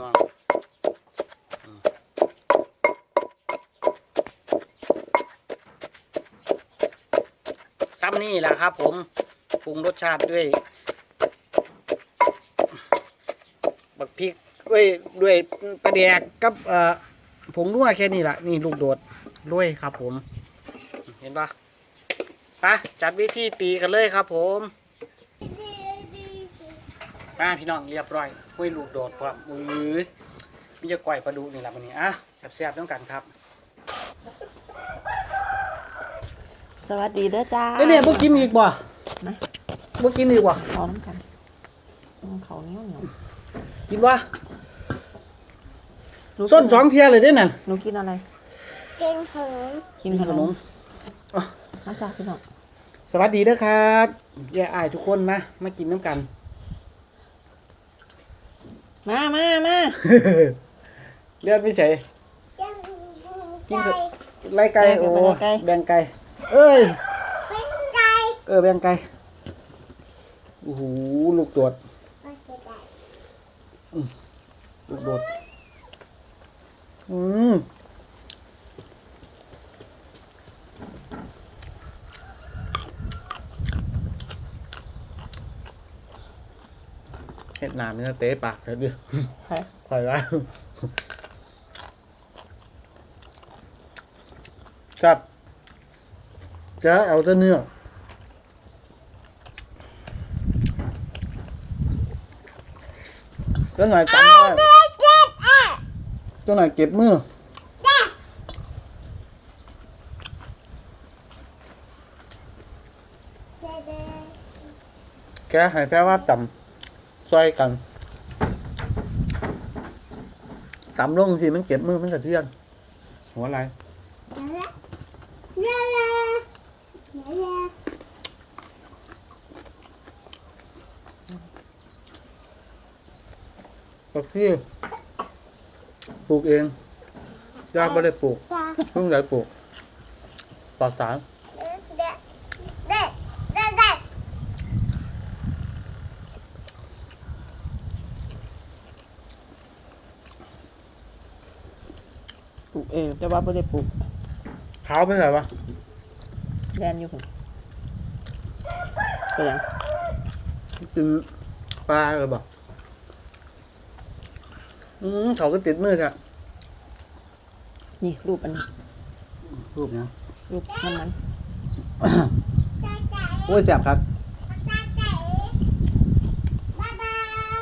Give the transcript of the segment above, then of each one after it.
ต้องอืมซ้ำนี่แหละครับผมปรุงรสชาติด้วยบักพริกเอ้ยด้วยปลาแดกกับเอ่อผงนัวแค่นี้แหละนี่ลูกโดดด้วยครับผม เห็นปะไปจัดวิธีตีกันเลยครับผม มาพี่น้องเรียบร้อยห้วยลูกโดดพร้อมมือมีจะก่อยปลาดุกนี่แหละวันนี้อะแซ่บๆต้องกันครับสวัสดีเด้อจ้าเอ้ยเนี่ยพวกกินอีกบ่นะพวกกินอีกบ่ขอน้ำกันอืมเขาเหนี้ยวเหนียวกินบ่หนูส้นสองเทียเลยเด้นั่นหนูกินอะไรเก่งเหินกินขนมมาจ้าพี่น้องสวัสดีเด้อครับแย่อายทุกคนมามากินน้ำกัน มามามาเลือดไม่ใช่เก่งกินเถอะไล่ไก่โอ้แบ่งไก่เอ้ยเป็นไก่เออแบ่งไก่โอ้โหลูกโดดเป็นไก่ลูกโดดอืม ดหนามนี่เตะปากเลยดิใครคอยไว้ครับ จะเอาแต่เนื้อตัวไหนจำได้เจ็บอะตัวไหนเก็บมือเจ็บเจ็บแกให้แปลว่าต่ำ ซอยกันต่ำลงสิมันเก็บมือมันสะเทือน หัวอะไรเร็วเร็วเร็วเร็วปักซี่ปลูกเองย่าไม่ได้ปลูกจ้าเพิ่งได้ปลูกปลอดสาร เด็ดเด็ดเด็ดเด็ด ป ลูกเอง แต่ว่าไม่ได้ปลูกขาวไปไหนวะแดนอยู่คนก็ยังกินปลาหรือเปล่าอืมเขาก็ติดมือแท้นี่รูปอันนี้รูปเนี้ยรูปมันมันจ้าจ๋าโอ้ยแจ็บครับจ้าจ๋าบ๊ายบาย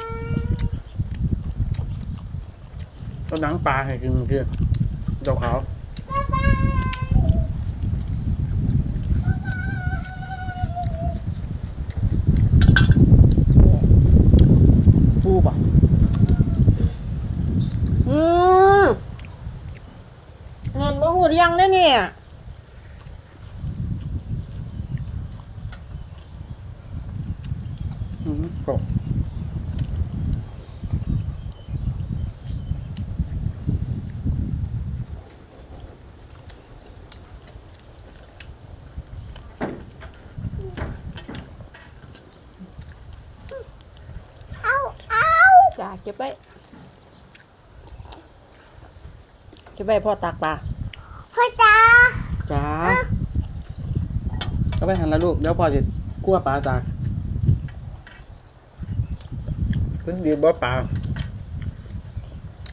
ต้นหนังปลาให้กินคือ เจ้าขาวปูป่ะอืมเงินบ่หูเรียงได้เนี่ย อืมกรอบ เอาเอา จ้าเก็บไว้เก็บไว้พ่อตากปลาพ่อจ๋าจ้าก็ไปหันละลูก เดี๋ยวพอจะกลัวปลาตากเพิ่งดีบ่ปลา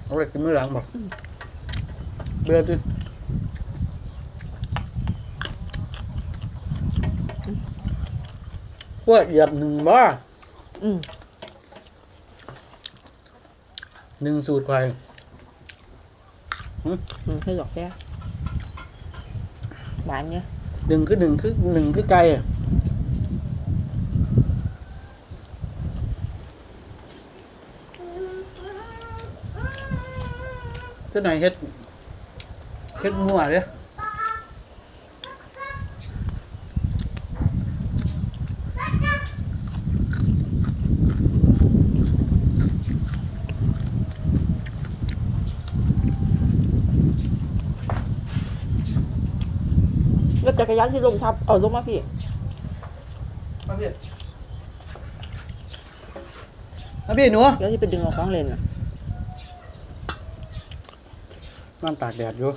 เอาไปกินมื้อหลังบอกเบื่อจิพวกเหยียบหนึ่งบ่อืม หนึ่งสูตรควายอืมให้หยอกแก้หวานเนี่ยหนึ่งคือหนึ่งคือหนึ่งคือไก่อะเจ้าหน่อยเฮ็ดเฮ็ดมั่วเลย รยานที่ลงทับ เอาลงมาพี่ มาพี่มาพี่หนูเดี๋ยวที่ไปดึงเอาของเล่นน่ะมันตากแดดอยู่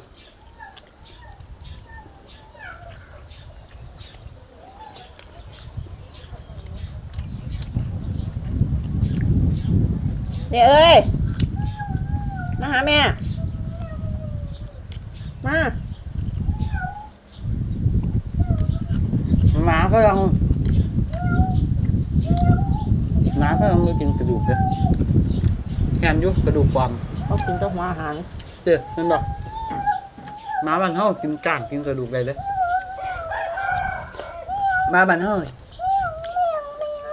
เนี่ยเอ้ย มาหาแม่ มา หมา ก็ยังหมาก็ยังไม่กินกระดูกเลยงานอยุกระดูกความเขากินแต่หัวอาหารเจ้อนั่นดอกหมาบ้านเฮากินก้างกินกระดูกได้เลยหมาบ้านเฮา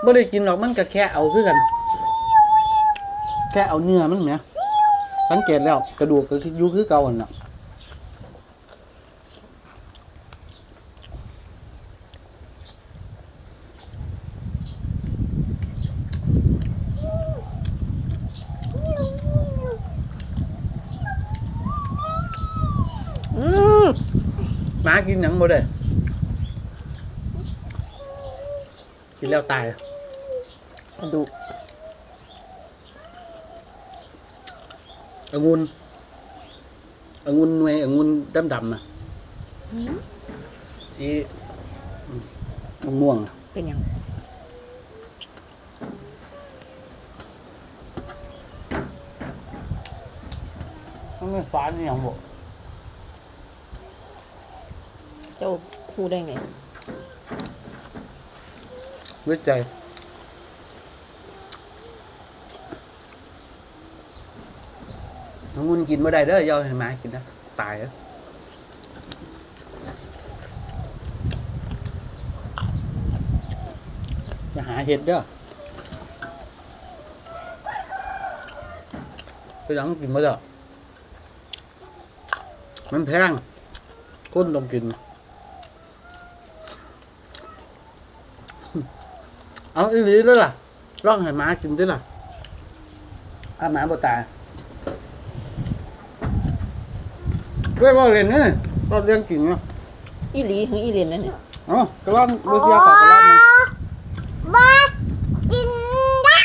บ่ได้กินหรอกมันก็แค่เอาคือกัน แค่เอาเนื้อมันเนี่ยสังเกตแล้วกระดูกก็คืออยู่คือเก่าอันน่ะ อืม หมากินห ยังบ่ได้ กินแล้วตายกระดูกองุ่นองุ่นหน่วยองุ่นดำๆน่ะสีม่วงๆน่ะเป็นหยังมันไม่ฟ้านี่หยังบ่ เจ้าพูดได้ไงวิจัยองุ่นกินบ่ได้เด้อย่าให้หมกินนะตายเด้ออย่าหาเห็ดเด้อไปหลังกินบ่ได้มันแพงคนต้องกิน เอาอีหลีแล้วล่ะร้องให้หมากินด้วยล่ะถ้าหมาบ่ตายด้วยว่าเล่นนี่ก็เรื่องจริงเนาะอีหลีของอีเรนนั่นเนี่ยเอ๋อกระล่อนบ่เสียขอกระล่อนมันบ้ากินได้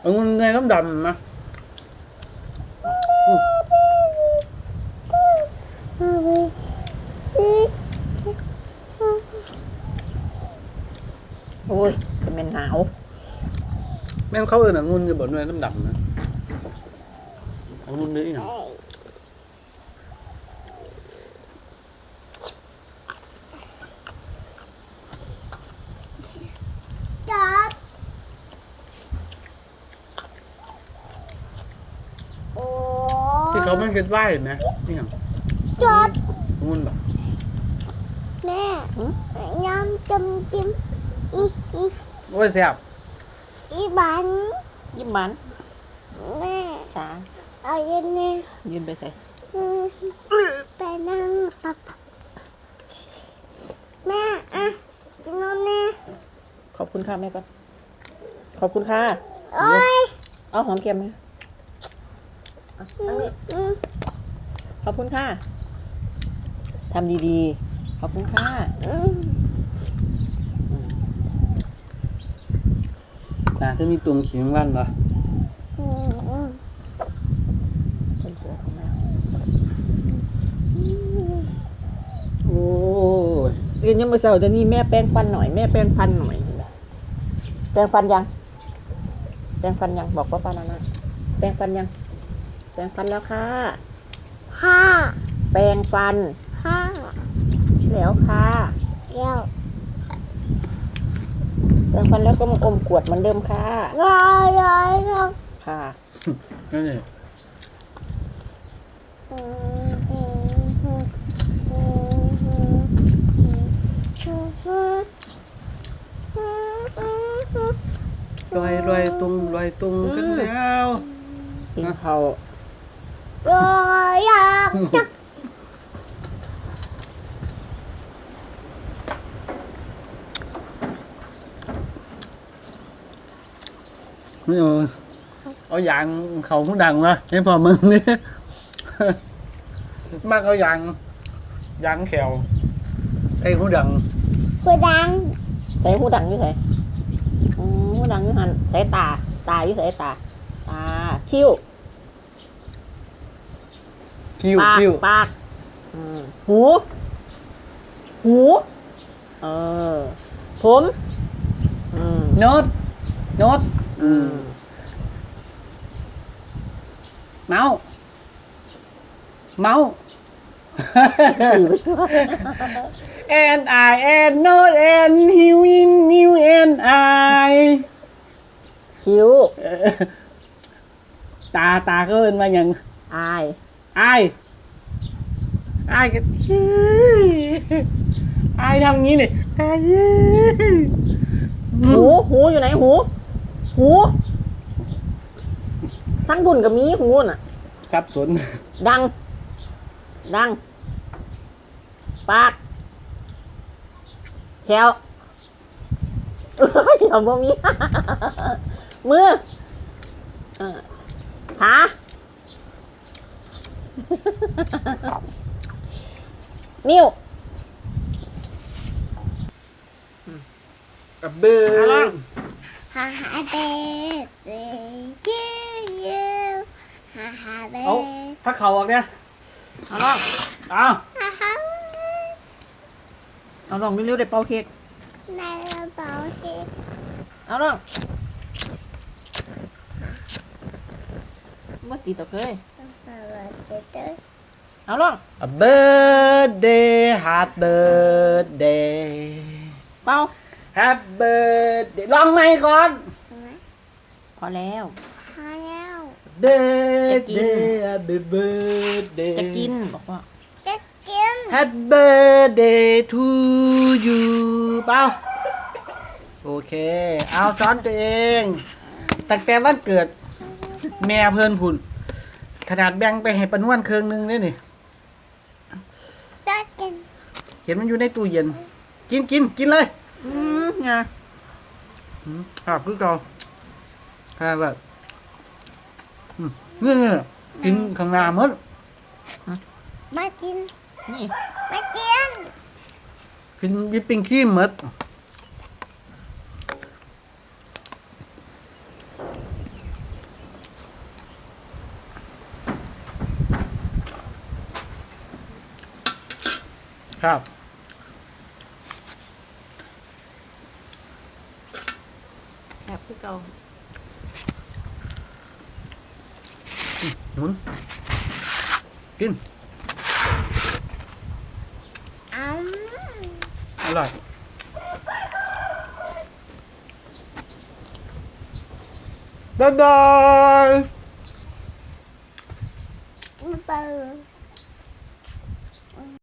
เอาเงินในน้ำดำนะอืม โอ้ ยจะเป็นหนาว แม่นเขาเอิ้นเอาเงินอยู่บ่หน่วยน้ำดำนะเอาเงินนี่หยังจับโอ้ที่เขาไม่เฮ็ดไหวเห็นไหมนี่หยังจับเอาเงินบ่แม่ยำจำจิ้ม อีอีโอ้ยแซ่บอีบันยิ้มมันแม่จ้าเอาเย็นเนี่ยยืนไปใส่อืมไปนั่งปับแม่อะกินนมแน่ขอบคุณค่ะแม่ก่อนขอบคุณค่ะ โอ้ยเอาหอมแก้มไหมเอาเอานี่อืมขอบคุณค่ะทำดีๆ ขอบคุณค่ะ อืม น่าจะมีตุ่มขี้มันบ่อืมอืมคนสวยของแม่โอ้ยเรียนยังเมื่อเช้าเดี๋ยวนี้แม่แป้งฟันหน่อยแม่แป้งฟันหน่อย แป้งฟันยัง แป้งฟันยังบอกว่าป้านานะแป้งฟันยัง แป้งฟันแล้วค่ะห้าแปรงฟันห้าแล้วค่ะเดี๋ยวางวันแล้วก็มอมกวดเหมือนเดิมค่ะ ลอยลอยลอยค่ะ นั่นนี่ลอยลอยตุงลอยตุงกันแล้ว กินเขาว ลอยลอย เอาเอายางเขาผู้ดังมาให้พอมึงนี่มากเอายางยางแขวไอ้ผู้ดังกูดังใส่หูดังอยู่ใส่อืมหูดังอยู่หันใส่ตา ตาอยู่ใส่ตา ตา คิ้ว คิ้วปากคิ้วปากอืมหู หู เออ ผมอืมโน้ตโน้ต อืมเมาส์เมาส์ and I and not and you in you and I คิ้วเออตาตาก็เอินมาอย่างอายอายอายกันอายทำงี้เลยอาย หูหูอยู่ไหนหู หูทั้งบุญกับมีหูน่ะ สับสน ดัง ดัง ปากแขวเอ้ยเดี๋ยวบ่มีมือเออขานิ้วกับเบิร์ ฮ่าฮ่าเด็ดเด็ดยิ้วยิ้วฮ่าฮ่าเด็ดเอาพักเข่าออกเนี่ยเอาลองเอาฮ่าฮ่าเอาลองเร็วๆได้เป่าเค้ก ในกระเป๋าเค้กเอาลองเมื่อตีตกเลยกระเป๋าเด็ดเด็ดเอาลอง A birthday happy birthday เป่า happy birthday ลองไหมก่อนนะพอแล้ว พอแล้ว birthday happy birthday จะกินบอกว่า จะกิน happy birthday to you เปล่าโอเค เอาซ้อนตัวเอง ตั้งแต่วันเกิด แม่เพิ่นผุนขนาดแบ่งไปให้ปานวนเครื่องหนึงเลยนี่ จะกิน เห็นมันอยู่ในตู้เย็น กินกินกินเลย อืมไง อืมครับคือเก่าครับแบบอืมนี่นี่กินข้างหน้าหมด มากิน นี่ มากิน กินวิปปิ้งครีมหมดครับ แบบคือเก่าหมุน